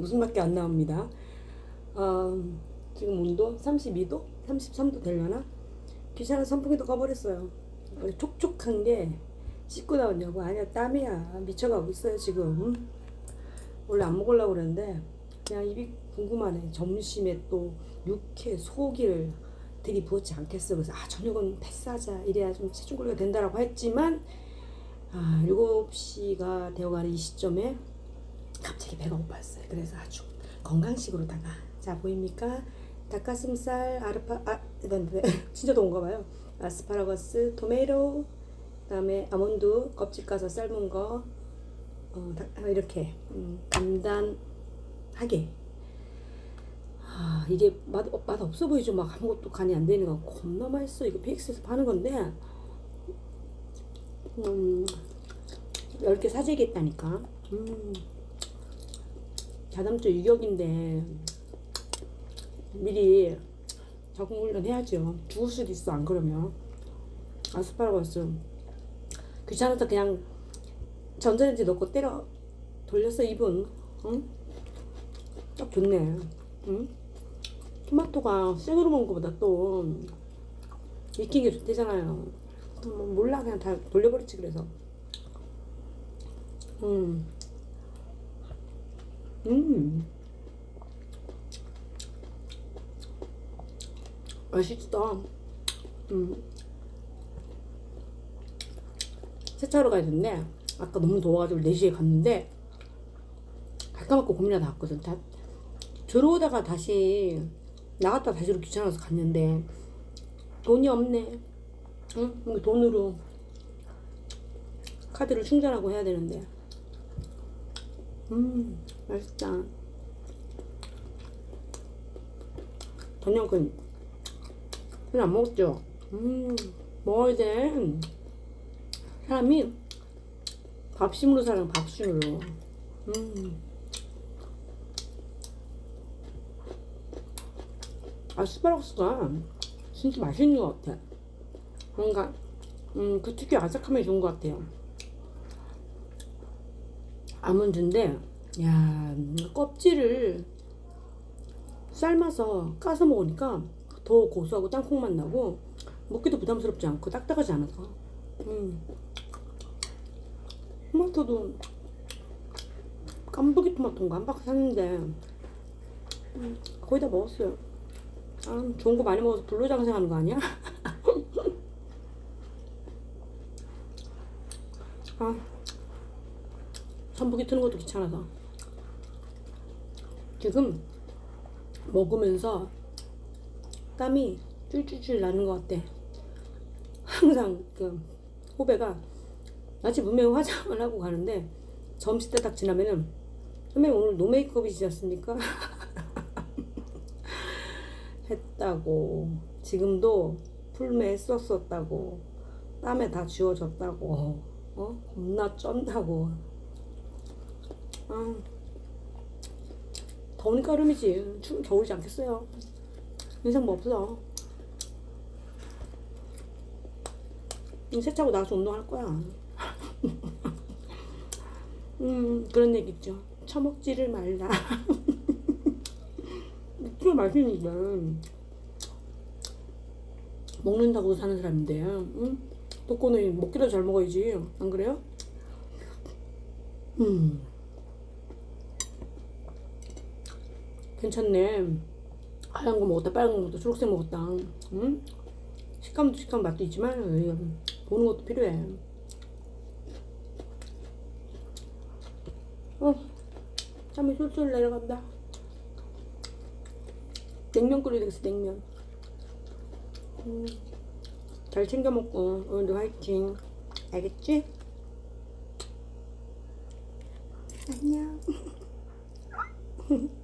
웃음밖에 안 나옵니다. 어, 지금 온도 32도, 33도 되려나? 귀찮아 선풍기도 꺼버렸어요. 어, 촉촉한 게 씻고 나오냐고 아니야 땀이야 미쳐가고 있어요 지금. 원래 안 먹으려고 그랬는데 그냥 입이 궁금하네. 점심에 또 육회 소고기를 들이부었지 않겠어. 그래서 아 저녁은 패스하자 이래야 좀 체중 관리가 된다라고 했지만 아 7시가 되어가는 이 시점에 갑자기 배가 고팠어요. 그래서 아주 건강식으로다가 자 보입니까? 닭가슴살, 아르파, 아, 진짜 더운가 봐요. 아스파라거스, 토메이로, 그다음에 아몬드 껍질 까서 삶은 거, 어, 다- 아, 이렇게 음, 간단하게. 아 이게 맛, 어, 맛 없어 보이죠? 막 아무것도 간이 안 되는 거 겁나 맛있어. 이거 PX에서 파는 건데, 음, 10개 사재겠다니까. 음. 자담조 유격인데 미리 적응 훈련 해야죠. 죽을 수도 있어 안 그러면 아스파라거스 귀찮아서 그냥 전자레인지 넣고 때려 돌렸어 2분 응? 딱 좋네 응? 토마토가 생으로 먹는 것보다 또 익힌 게 좋대잖아요 뭐 몰라 그냥 다 돌려버렸지 그래서 음. 음. 맛있다. 음. 세차로 가야 되는데, 아까 너무 더워가지고 4시에 갔는데, 갈까 말까 고민하다 왔거든. 다, 들어오다가 다시, 나갔다 다시로 귀찮아서 갔는데, 돈이 없네. 응? 돈으로 카드를 충전하고 해야 되는데. 음, 맛있다. 저녁은 그냥 안 먹었죠? 음, 먹어야 돼. 사람이 밥심으로 사는 밥심으로. 음. 아스파라거스가 진짜 맛있는 것 같아. 뭔가, 음, 그 특유의 아삭함이 좋은 것 같아요. 아몬드인데 야 껍질을 삶아서 까서 먹으니까 더 고소하고 땅콩 맛 나고 먹기도 부담스럽지 않고 딱딱하지 않아서 음. 토마토도 깐부기 토마토인가 한 박스 샀는데 음, 거의 다 먹었어요 아 좋은 거 많이 먹어서 불로장생하는 거 아니야? 아 선풍기 트는 것도 귀찮아서. 지금 먹으면서 땀이 쫄쫄쫄 나는 것 같아. 항상 그 후배가 아침 분명히 화장을 하고 가는데 점심 때 딱 지나면은 선배님 오늘 노 메이크업이지 않습니까? 했다고. 지금도 풀메 했었었다고. 땀에 다 지워졌다고. 어? 겁나 쩐다고 아, 더우니까 여름이지. 추 겨울이지 않겠어요. 인생 뭐 없어. 이 세차고 나가서 운동할 거야. 음, 그런 얘기 있죠. 처먹지를 말라. 진짜 맛있는데. 먹는다고 사는 사람인데, 응? 독고는 먹기도 잘 먹어야지. 안 그래요? 음. 괜찮네. 하얀 거 먹었다, 빨간 거 먹었다, 초록색 먹었다. 응? 식감도 식감 맛도 있지만 이거 보는 것도 필요해. 어, 짬이 술술 내려간다. 냉면 끓여야 되겠어, 냉면. 음, 잘 챙겨 먹고 오늘도 화이팅. 알겠지? 안녕.